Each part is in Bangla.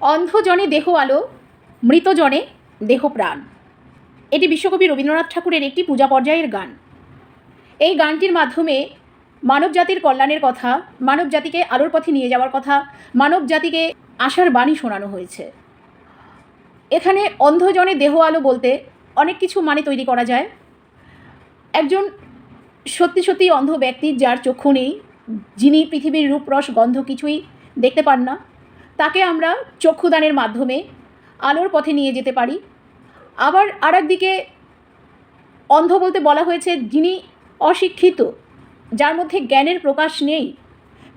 অন্ধজনে দেহ আলো, মৃতজনে দেহ প্রাণ। এটি বিশ্বকবি রবীন্দ্রনাথ ঠাকুরের একটি পূজা পর্যায়ের গান। এই গানটির মাধ্যমে মানব জাতির কল্যাণের কথা, মানব জাতিকে আলোর পথে নিয়ে যাওয়ার কথা, মানব জাতিকে আশার বাণী শোনানো হয়েছে। এখানে অন্ধজনে দেহ আলো বলতে অনেক কিছু মানে তৈরি করা যায়। একজন সত্যি সত্যি অন্ধ ব্যক্তি যার চক্ষু নেই, যিনি পৃথিবীর রূপরস, গন্ধ কিছুই দেখতে পান না তাকে আমরা চক্ষুদানের মাধ্যমে আলোর পথে নিয়ে যেতে পারি। আবার আর একদিকে অন্ধ বলতে বলা হয়েছে, যিনি অশিক্ষিত, যার মধ্যে জ্ঞানের প্রকাশ নেই,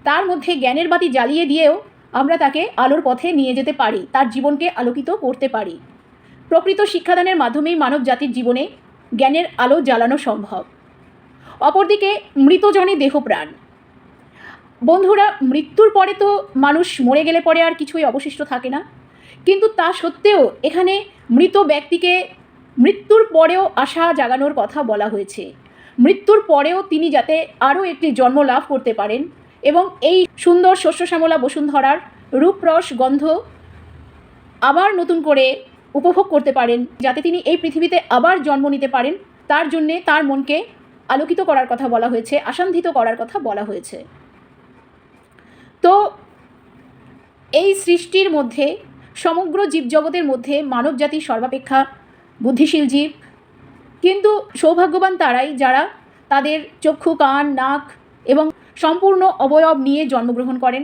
তার মধ্যে জ্ঞানের বাতি জ্বালিয়ে দিয়েও আমরা তাকে আলোর পথে নিয়ে যেতে পারি, তার জীবনকে আলোকিত করতে পারি। প্রকৃত শিক্ষাদানের মাধ্যমেই মানব জাতির জীবনে জ্ঞানের আলো জ্বালানো সম্ভব। অপরদিকে মৃতজনে দেহপ্রাণ। বন্ধুরা, মৃত্যুর পরে তো মানুষ মরে গেলে পরে আর কিছুই অবশিষ্ট থাকে না। কিন্তু তা সত্ত্বেও এখানে মৃত ব্যক্তিকে মৃত্যুর পরেও আশা জাগানোর কথা বলা হয়েছে। মৃত্যুর পরেও তিনি যাতে আরও একটি জন্ম লাভ করতে পারেন এবং এই সুন্দর শস্য শ্যামলা বসুন্ধরার রূপরস গন্ধ আবার নতুন করে উপভোগ করতে পারেন, যাতে তিনি এই পৃথিবীতে আবার জন্ম নিতে পারেন, তার জন্যে তার মনকে আলোকিত করার কথা বলা হয়েছে, আশান্বিত করার কথা বলা হয়েছে। তো এই সৃষ্টির মধ্যে, সমগ্র জীবজগতের মধ্যে মানবজাতি সর্বাপেক্ষা বুদ্ধিশীল জীব। কিন্তু সৌভাগ্যবান তারাই যারা তাদের চক্ষু, কান, নাক এবং সম্পূর্ণ অবয়ব নিয়ে জন্মগ্রহণ করেন।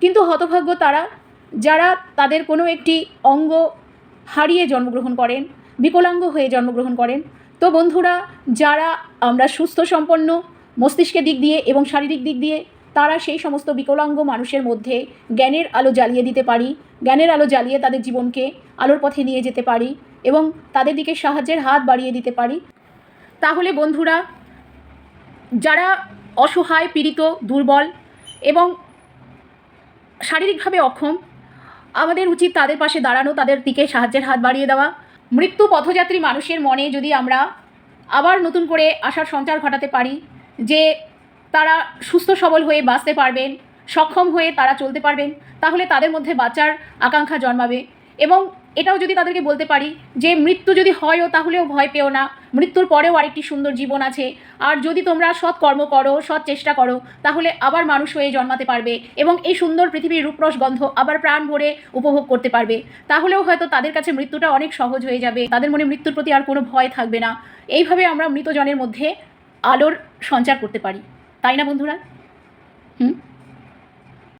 কিন্তু হতভাগ্য তারা, যারা তাদের কোনো একটি অঙ্গ হারিয়ে জন্মগ্রহণ করেন, বিকলাঙ্গ হয়ে জন্মগ্রহণ করেন। তো বন্ধুরা, যারা আমরা সুস্থ, সম্পন্ন মস্তিষ্কের দিক দিয়ে এবং শারীরিক দিক দিয়ে তারা সেই সমস্ত বিকলাঙ্গ মানুষের মধ্যে জ্ঞানের আলো জ্বালিয়ে দিতে পারি, জ্ঞানের আলো জ্বালিয়ে তাদের জীবনকে আলোর পথে নিয়ে যেতে পারি এবং তাদের দিকে সাহায্যের হাত বাড়িয়ে দিতে পারি। তাহলে বন্ধুরা, যারা অসহায়, পীড়িত, দুর্বল এবং শারীরিকভাবে অক্ষম, আমাদের উচিত তাদের পাশে দাঁড়ানো, তাদের দিকে সাহায্যের হাত বাড়িয়ে দেওয়া। মৃত্যু পথযাত্রী মানুষের মনে যদি আমরা আবার নতুন করে আশার সঞ্চার ঘটাতে পারি যে তারা সুস্থ সবল হয়ে বাঁচতে পারবেন, সক্ষম হয়ে তারা চলতে পারবেন, তাহলে তাদের মধ্যে বাঁচার আকাঙ্ক্ষা জন্মাবে। এবং এটাও যদি তাদেরকে বলতে পারি যে মৃত্যু যদি হয়ও তাহলেও ভয় পেও না, মৃত্যুর পরেও আরেকটি সুন্দর জীবন আছে। আর যদি তোমরা সৎ কর্ম করো, সৎ চেষ্টা করো, তাহলে আবার মানুষ হয়ে জন্মাতে পারবে এবং এই সুন্দর পৃথিবীর রূপরস গন্ধ আবার প্রাণ ভরে উপভোগ করতে পারবে। তাহলেও হয়তো তাদের কাছে মৃত্যুটা অনেক সহজ হয়ে যাবে, তাদের মনে মৃত্যুর প্রতি আর কোনো ভয় থাকবে না। এইভাবে আমরা মৃতজনের মধ্যে আলোর সঞ্চার করতে পারি। তাই না বন্ধুরা? হুম?